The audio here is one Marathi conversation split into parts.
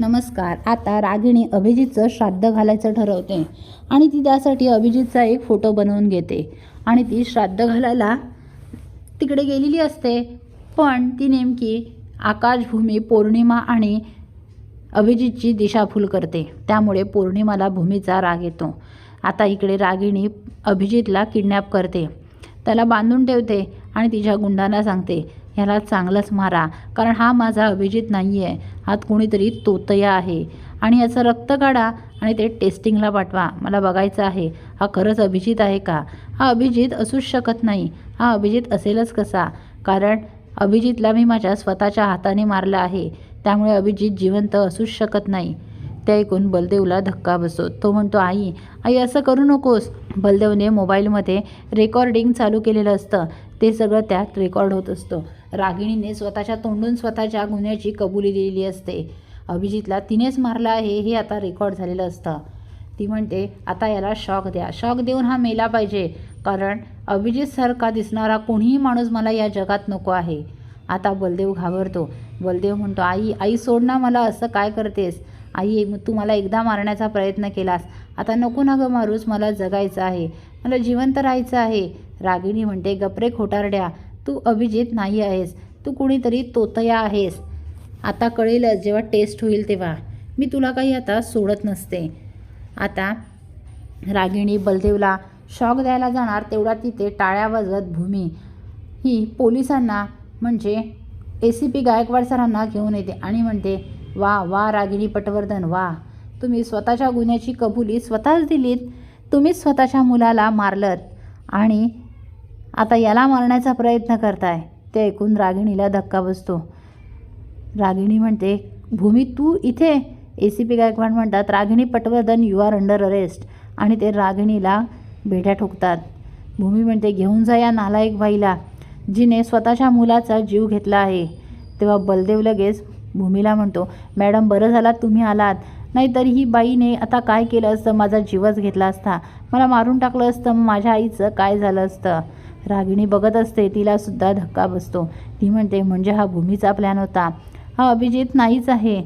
नमस्कार. आता रागिणी अभिजितचं श्राद्ध घालायचं ठरवते आणि ती त्यासाठी अभिजितचा एक फोटो बनवून घेते. आणि ती श्राद्ध घालायला तिकडे गेलेली असते. पण ती नेमकी आकाशभूमी पौर्णिमा आणि अभिजितची दिशाभूल करते. त्यामुळे पौर्णिमाला भूमीचा राग येतो. आता इकडे रागिणी अभिजितला किडनॅप करते. त्याला बांधून ठेवते आणि तिच्या गुंडांना सांगते ह्याला चांगलंच मारा. कारण हा माझा अभिजित नाही आहे हात कोणीतरी तोतया आहे. आणि याचं रक्त काढा आणि ते टेस्टिंगला पाठवा. मला बघायचं आहे. हा खरंच अभिजित आहे का? हा अभिजित असूच शकत नाही. हा अभिजित असेलच कसा? कारण अभिजितला मी माझ्या स्वतःच्या हाताने मारलं आहे. त्यामुळे अभिजित जिवंत असूच शकत नाही. ते ऐकून बलदेवला धक्का बसतो. तो म्हणतो आई आई असं करू नकोस. बलदेवने मोबाईलमध्ये रेकॉर्डिंग चालू केलेलं असतं. ते सगळं त्यात रेकॉर्ड होत असतं. रागिणीने स्वतःच्या तोंडून स्वतःच्या गुन्ह्याची कबुली दिलेली असते. अभिजितला तिनेच मारलं आहे हे आता रेकॉर्ड झालेलं असतं. ती म्हणते आता याला शॉक द्या. शॉक देऊन हा मेला पाहिजे. कारण अभिजितसारखा दिसणारा कोणीही माणूस मला या जगात नको आहे. आता बलदेव घाबरतो. बलदेव म्हणतो आई आई सोड ना मला असं काय करतेस? आई मग तू मला एकदा मारण्याचा प्रयत्न केलास. आता नको ना गं मारूस मला जगायचं आहे. मला जिवंत राहायचं आहे. रागिणी म्हणते गपरे खोटारड्या. तू अभिजित नाही आहेस. तू कुणीतरी तोतया आहेस. आता कळेलच जेव्हा टेस्ट होईल तेव्हा. मी तुला काही आता सोडत नसते. आता रागिणी बलदेवला शॉक द्यायला जाणार तेवढा तिथे टाळ्या वाजवत भूमी. ही पोलिसांना म्हणजे ए सी पी गायकवाड सरांना घेऊन येते आणि म्हणते वा वा रागिणी पटवर्धन वा. तुम्ही स्वतःच्या गुन्ह्याची कबुली स्वतःच दिलीत. तुम्हीच स्वतःच्या मुलाला मारलत. आणि आता याला मारण्याचा प्रयत्न करताय. ते ऐकून रागिणीला धक्का बसतो. रागिणी म्हणते भूमी तू इथे? ए सी पी गायकवाड म्हणतात Ragini Patwardhan you are under arrest आणि ते रागिणीला भेट्या ठोकतात. भूमी म्हणते घेऊन जा या नालायक बाईला जिने स्वतःच्या मुलाचा जीव घेतला आहे. तेव्हा बलदेव लगेच भूमीला म्हणतो मॅडम बरं झालात तुम्ही आलात. नाहीतर ही बाईने आता काय केलं असतं? माझा जीवच घेतला असता. मला मारून टाकलं असतं. माझ्या आईचं काय झालं असतं? रागिणी बघत असते. तिलासुद्धा धक्का बसतो. ती म्हणते म्हणजे हा भूमीचा प्लॅन होता. हा अभिजित नाहीच आहे.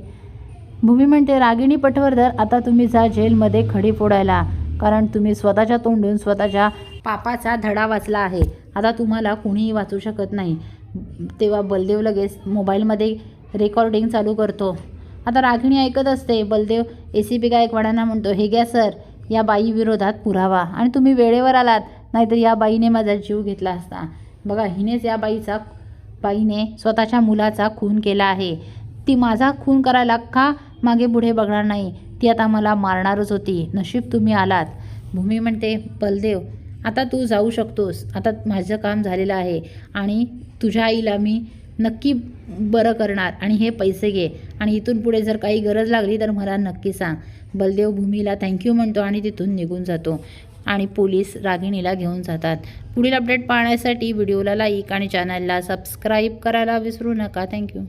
भूमी म्हणते रागिणी पटवर्धन आता तुम्ही जा जेलमध्ये खडी फोडायला. कारण तुम्ही स्वतःच्या तोंडून स्वतःच्या पापाचा धडा वाचला आहे. आता तुम्हाला कुणीही वाचू शकत नाही. तेव्हा बलदेव लगेच मोबाईलमध्ये रेकॉर्डिंग चालू करतो. आता रागिणी ऐकत असते बलदेव ए सी पी गायकवाडांना म्हणतो हे घ्या सर या बाई विरोधात पुरावा आणि तुम्ही वेळेवर आलात नाहीतर या बाईने माझा जीव घेतला असता. बघा हिनेच या बाईचा बाईने स्वतःच्या मुलाचा खून केला आहे. ती माझा खून करायला का मागे पुढे बघणार नाही? ती आता मला मारणारच होती. नशीब तुम्ही आलात. भूमी म्हणते बलदेव आता तू जाऊ शकतोस. आता माझं काम झालेलं आहे आणि तुझ्या आईला मी नक्की बरं करणार आणि हे पैसे घे. आणि इथून पुढे जर काही गरज लागली तर मला नक्की सांग. बलदेव भूमीला थँक्यू म्हणतो आणि तिथून निघून जातो. आणि पोलीस रागिणीला घेऊन जातात. पुढील अपडेट पाहण्यासाठी व्हिडिओला लाईक आणि चॅनलला सबस्क्राईब करायला विसरू नका. थँक्यू